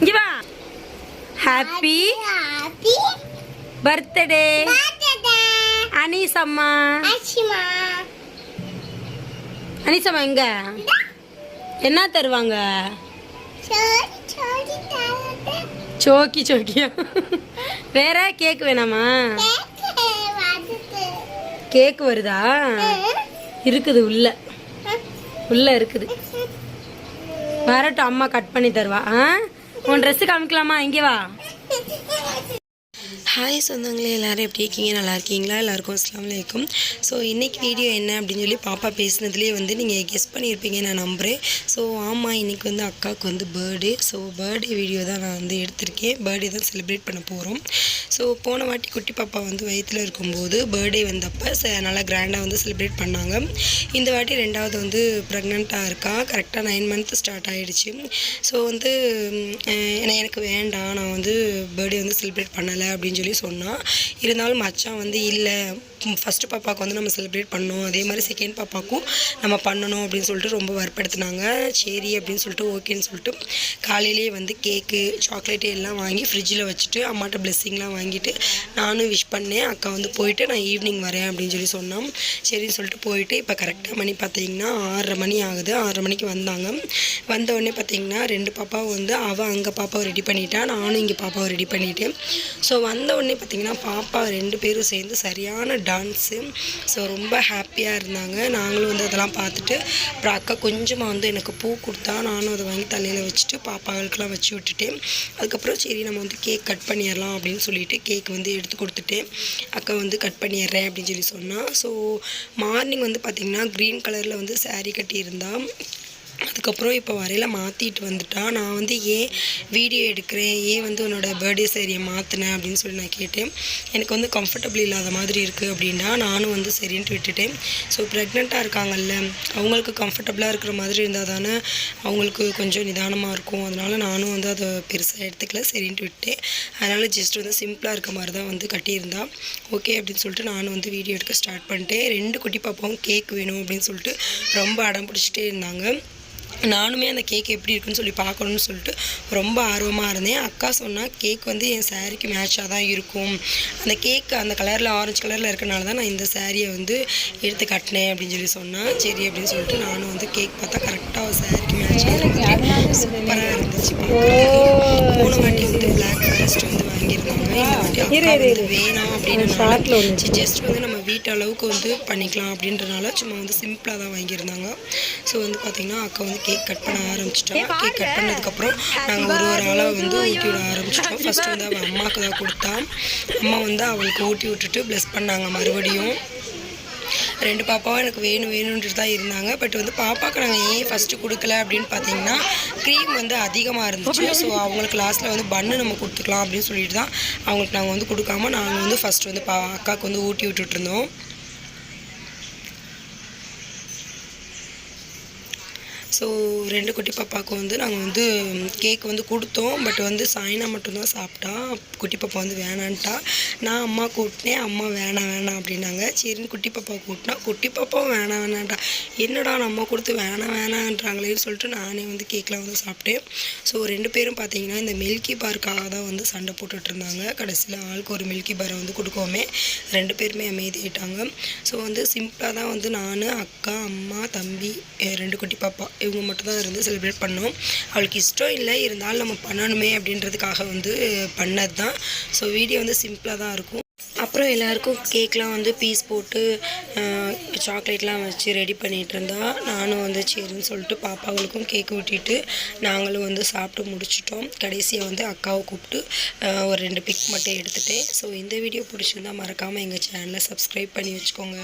இங்க வா happy Happy birthday Anees அம்மா. அனீஸ் அம்மா எங்க? என்ன தருவாங்க. சோக்கி சோக்கியா? வேற கேக் வேணாமா. கேக் வருதா? இருக்குது உள்ள. உள்ள இருக்குது. வரட்டும் அம்மா கட் பண்ணி தருவா. ஆ? உன் ட்ரெஸ்ஸு காமிக்கலாமா? இங்கே வா. ஹாய் சொந்தங்களே எல்லோரும் எப்படி இருக்கீங்க? நல்லா இருக்கீங்களா? எல்லாருக்கும் அஸ்லாம் வலைக்கும் ஸோ இன்றைக்கி வீடியோ என்ன அப்படின்னு சொல்லி பாப்பா பேசுனதுலேயே வந்து நீங்கள் கெஸ் பண்ணியிருப்பீங்க நான் நம்புகிறேன் ஸோ ஆமாம் இன்றைக்கி வந்து அக்காவுக்கு வந்து பர்த்டே ஸோ பர்த்டே வீடியோ தான் நான் வந்து எடுத்திருக்கேன். பர்த்டே தான் செலிப்ரேட் பண்ண போகிறோம் ஸோ போன வாட்டி குட்டி பாப்பா வந்து வயிற்றில் இருக்கும்போது பர்த்டே வந்தப்போ ச நல்லா கிராண்டாக வந்து செலிப்ரேட் பண்ணாங்க. இந்த வாட்டி ரெண்டாவது வந்து ப்ரெக்னெண்ட்டாக இருக்கா? கரெக்டாக நைன் மந்த் ஸ்டார்ட் ஆகிடுச்சு ஸோ வந்து எனக்கு வேண்டாம். நான் வந்து பர்த்டே வந்து செலிப்ரேட் பண்ணலை அப்படின்னு சொல்லி சொன்னான் இருந்தாலும் மச்சான் வந்து இல்லை ஃபஸ்ட்டு பாப்பாவுக்கு வந்து நம்ம செலிப்ரேட் பண்ணோம். அதே மாதிரி செகண்ட் பாப்பாவுக்கும் நம்ம பண்ணணும் அப்படின்னு சொல்லிட்டு ரொம்ப வற்படுத்தினாங்க சரி அப்படின்னு சொல்லிட்டு ஓகேன்னு சொல்லிட்டு காலையிலேயே வந்து கேக்கு சாக்லேட்டு எல்லாம் வாங்கி ஃப்ரிட்ஜில் வச்சுட்டு அம்மாட்ட பிளெஸ்ஸிங்லாம் வாங்கிட்டு நானும் விஷ் பண்ணேன். அக்கா வந்து போயிட்டு நான் ஈவினிங் வரேன் அப்படின்னு சொல்லி சொன்னான். சரின்னு சொல்லிட்டு போயிட்டு இப்போ கரெக்டாக மணி பார்த்தீங்கன்னா ஆறரை மணி ஆகுது. ஆறரை மணிக்கு வந்தாங்க. வந்த உடனே பார்த்தீங்கன்னா ரெண்டு பாப்பாவும் வந்து அவள் அங்கே பாப்பாவை ரெடி பண்ணிட்டா நானும் இங்கே பாப்பாவை ரெடி பண்ணிட்டேன். ஸோ வந்த உடனே பார்த்தீங்கன்னா பாப்பா ரெண்டு பேரும் சேர்ந்து சரியான டான்ஸு. ஸோ ரொம்ப ஹாப்பியாக இருந்தாங்க. நாங்களும் வந்து அதெல்லாம் பார்த்துட்டு அப்புறம் அக்கா கொஞ்சமாக வந்து எனக்கு பூ கொடுத்தா நானும் அதை வாங்கி தலையில் வச்சுட்டு பாப்பாங்களுக்கெல்லாம் வச்சு விட்டுட்டேன். அதுக்கப்புறம் சரி நம்ம வந்து கேக் கட் பண்ணிடலாம் அப்படின்னு சொல்லிட்டு கேக் வந்து எடுத்து கொடுத்துட்டேன். அக்கா வந்து கட் பண்ணிடுறேன் அப்படின்னு சொல்லி சொன்னால் ஸோ மார்னிங் வந்து பார்த்திங்கன்னா க்ரீன் கலரில் வந்து சாரீ கட்டியிருந்தா அதுக்கப்புறம் இப்போ வரையில மாற்றிட்டு வந்துட்டா. நான் வந்து ஏன் வீடியோ எடுக்கிறேன்? ஏன் வந்து உன்னோட பர்த்டே சரியை மாற்றினேன் அப்படின்னு சொல்லி நான் கேட்டேன். எனக்கு வந்து கம்ஃபர்டபுள் இல்லாத மாதிரி இருக்குது அப்படின்னா நானும் வந்து சரின்ட்டு விட்டுட்டேன். ஸோ ப்ரெக்னெண்ட்டாக இருக்காங்கல்ல அவங்களுக்கு கம்ஃபர்டபுளாக இருக்கிற மாதிரி இருந்தால் தானே அவங்களுக்கு கொஞ்சம் நிதானமாக இருக்கும். அதனால் நானும் வந்து அதை பெருசாக எடுத்துக்கல சரின்ட்டு விட்டேன் அதனால் ஜஸ்ட் வந்து சிம்பிளாக இருக்க மாதிரி தான் வந்து கட்டியிருந்தா. ஓகே அப்படின்னு சொல்லிட்டு நானும் வந்து வீடியோ எடுக்க ஸ்டார்ட் பண்ணிட்டேன். ரெண்டு குட்டி பாப்பாவும் கேக் வேணும் அப்படின்னு சொல்லிட்டு ரொம்ப அடம் பிடிச்சிட்டே இருந்தாங்க. நானுமே அந்த கேக் எப்படி இருக்குன்னு சொல்லி பார்க்கணும்னு சொல்லிட்டு ரொம்ப ஆர்வமாக இருந்தேன். அக்கா சொன்னால் கேக் வந்து என் சாரீக்கு மேட்சாக தான் இருக்கும். அந்த கேக் அந்த கலரில் ஆரஞ்சு கலரில் இருக்கனால தான் நான் இந்த சாரியை வந்து எடுத்து கட்டினேன் அப்படின்னு சொல்லி சொன்னேன் சரி அப்படின்னு சொல்லிட்டு நானும் வந்து கேக் பார்த்தா கரெக்டாக சாரிக்கு மேட்சாக இருந்துச்சு சூப்பராக இருந்துச்சு. போன வாட்டி வந்து பிளாக் ஃபாரஸ்ட் வந்து வாங்கியிருந்தாங்க. இந்த வாட்டி அக்கா வந்து வேணாம் அப்படின்னு ஜஸ்ட் வந்து நம்ம வீட்டு அளவுக்கு வந்து பண்ணிக்கலாம் அப்படின்றனால சும்மா வந்து சிம்பிளாக தான் வாங்கியிருந்தாங்க. ஸோ வந்து பார்த்திங்கன்னா அக்கா வந்து கேக் கட் பண்ண ஆரம்பிச்சிட்டாங்க கேக் கட் பண்ணதுக்கப்புறம் நாங்கள் ஒரு ஒரு ஆளாக வந்து ஊட்டி விட ஆரம்பிச்சிட்டோம். ஃபஸ்ட்டு வந்து அவள் அம்மாவுக்கு தான் கொடுத்தா. அம்மா வந்து அவளுக்கு ஊட்டி விட்டுட்டு ப்ளஸ் பண்ணாங்க மறுபடியும். ரெண்டு பாப்பாவும் எனக்கு வேணும் வேணுன்ட்டு தான் இருந்தாங்க. பட் வந்து பாப்பாவுக்கு நாங்கள் ஏன் ஃபஸ்ட்டு கொடுக்கல அப்படின்னு பார்த்தீங்கன்னா க்ரீம் வந்து அதிகமாக இருந்துச்சு. ஸோ அவங்களுக்கு லாஸ்ட்டில் வந்து பன்னு நம்ம கொடுத்துக்கலாம் அப்படின்னு சொல்லிட்டு தான் அவங்களுக்கு நாங்கள் வந்து கொடுக்காம நாங்கள் வந்து ஃபஸ்ட்டு வந்து பா அக்காவுக்கு வந்து ஊட்டி விட்டுட்டு ஸோ ரெண்டு குட்டி பாப்பாவுக்கு வந்து நாங்கள் வந்து கேக் வந்து கொடுத்தோம். பட் வந்து சாய்னா மட்டும்தான் சாப்பிட்டா. குட்டி பாப்பா வந்து வேணான்ட்டா. நான் அம்மா கூட்டினேன் அம்மா வேணாம் வேணாம் அப்படின்னாங்க. சரின்னு குட்டி பாப்பா கூட்டினா குட்டி பாப்பாவும் வேணாம் வேணான்ட்டா என்னடா நம்ம கொடுத்து வேணாம் வேணான்றாங்களேன்னு சொல்லிட்டு நானே வந்து கேக்லாம் வந்து சாப்பிட்டேன். ஸோ ரெண்டு பேரும் பார்த்தீங்கன்னா இந்த மில்கி பார்க்காக தான் வந்து சண்டை போட்டுட்டு இருந்தாங்க. கடைசியில் ஆளுக்கு ஒரு மில்கி பாரை வந்து கொடுக்கோமே ரெண்டு பேருமே அமைதியிட்டாங்க ஸோ வந்து சிம்பிளாக தான் வந்து நான் அக்கா அம்மா தம்பி ரெண்டு குட்டி பாப்பா. இவங்க மட்டும்தான் இருந்து செலிப்ரேட் பண்ணோம். அவளுக்கு இஷ்டம் இல்லை இருந்தாலும் நம்ம பண்ணணுமே அப்படின்றதுக்காக வந்து பண்ணது தான் ஸோ வீடியோ வந்து சிம்பிளாக தான் இருக்கும். அப்புறம் எல்லாருக்கும் கேக்லாம் வந்து பீஸ் போட்டு சாக்லேட்லாம் வச்சு ரெடி பண்ணிகிட்டு இருந்தா நானும் வந்து சரின்னு சொல்லிட்டு பாப்பாவுக்கும் கேக் ஊட்டிட்டு நாங்களும் வந்து சாப்பிட்டு முடிச்சிட்டோம். கடைசியாக வந்து அக்காவை கூப்பிட்டு ஒரு ரெண்டு பிக் மட்டும் எடுத்துகிட்டேன் ஸோ இந்த வீடியோ பிடிச்சிருந்தா மறக்காமல் எங்கள் சேனலை சப்ஸ்கிரைப் பண்ணி வச்சுக்கோங்க.